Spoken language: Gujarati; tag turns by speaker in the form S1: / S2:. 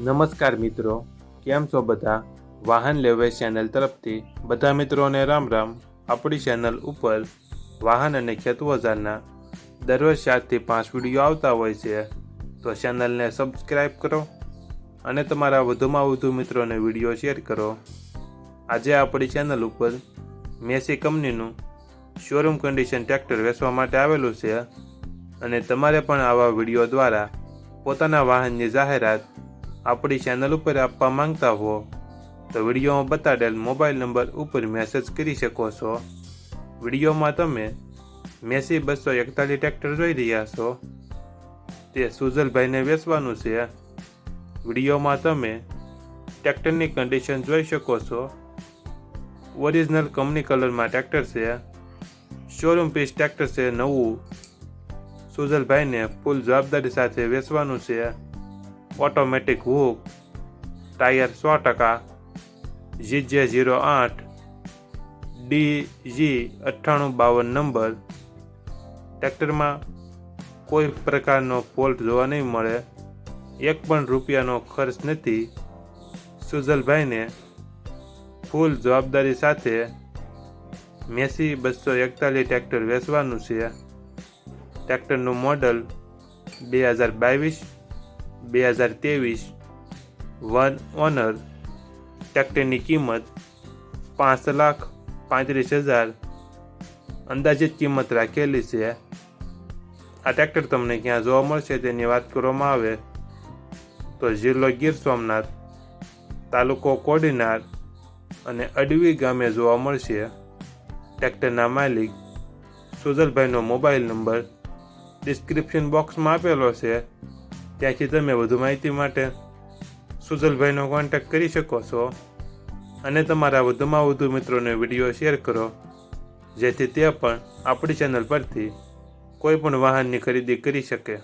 S1: નમસ્કાર મિત્રો, કેમ છો બધા? વાહન લેવે ચેનલ તરફથી બધા મિત્રોને રામ રામ. આપણી ચેનલ ઉપર વાહન અને ખેત વજારના દરરોજ ચારથી પાંચ વીડિયો આવતા હોય છે. તો ચેનલને સબસ્ક્રાઈબ કરો અને તમારા વધુમાં વધુ મિત્રોને વીડિયો શેર કરો. આજે આપણી ચેનલ ઉપર મેસી કંપનીનું શોરૂમ કન્ડિશન ટ્રેક્ટર વેચવા માટે આવેલું છે. અને તમારે પણ આવા વીડિયો દ્વારા પોતાના વાહનની જાહેરાત આપણી ચેનલ ઉપર આપવા માંગતા હો, તો વિડીયોમાં બતાડેલ મોબાઈલ નંબર ઉપર મેસેજ કરી શકો છો. વિડીયોમાં તમે મેસી બસો એકતાલીસ ટ્રેક્ટર જોઈ રહ્યા છો. તે સુજલભાઈને વેચવાનું છે. વિડીયોમાં તમે ટ્રેક્ટરની કન્ડિશન જોઈ શકો છો. ઓરિજિનલ કંપની કલરમાં ટ્રેક્ટર છે. શોરૂમ પીસ ટ્રેક્ટર છે નવું. સુજલભાઈને ફૂલ જવાબદારી સાથે વેચવાનું છે. ઓટોમેટિક હુક ટાયર સો ટકા, જીજે ઝીરો આઠ ડી જી અઠ્ઠાણું બાવન નંબર. ટ્રેક્ટરમાં કોઈ પ્રકારનો ફોલ્ટ જોવા નહીં મળે. એક પણ રૂપિયાનો ખર્ચ નથી. સુજલભાઈને ફૂલ જવાબદારી સાથે મેસી બસો એકતાલીસ ટ્રેક્ટર વેચવાનું છે. ટ્રેક્ટરનું મોડલ બે હજાર બાવીસ બે હજાર ત્રેવીસ વન ઓનર ટ્રેક્ટરની કિંમત પાંચ લાખ પાંત્રીસ હજાર અંદાજિત કિંમત રાખેલી છે. આ ટ્રેક્ટર તમને ક્યાં જોવા મળશે તેની વાત કરવામાં આવે તો જિલ્લો ગીર સોમનાથ, તાલુકો કોડીનાર અને અડવી ગામે જોવા મળશે. ટ્રેક્ટરના માલિક સુજલભાઈનો મોબાઈલ નંબર ડિસ્ક્રિપ્શન બોક્સમાં આપેલો છે. ત્યાંથી તમે વધુ માહિતી માટે સુજલભાઈનો કોન્ટેક્ટ કરી શકો છો અને તમારા વધુમાં વધુ મિત્રોને વીડિયો શેર કરો, જેથી તે પણ આપણી ચેનલ પરથી કોઈ પણ વાહનની ખરીદી કરી શકે.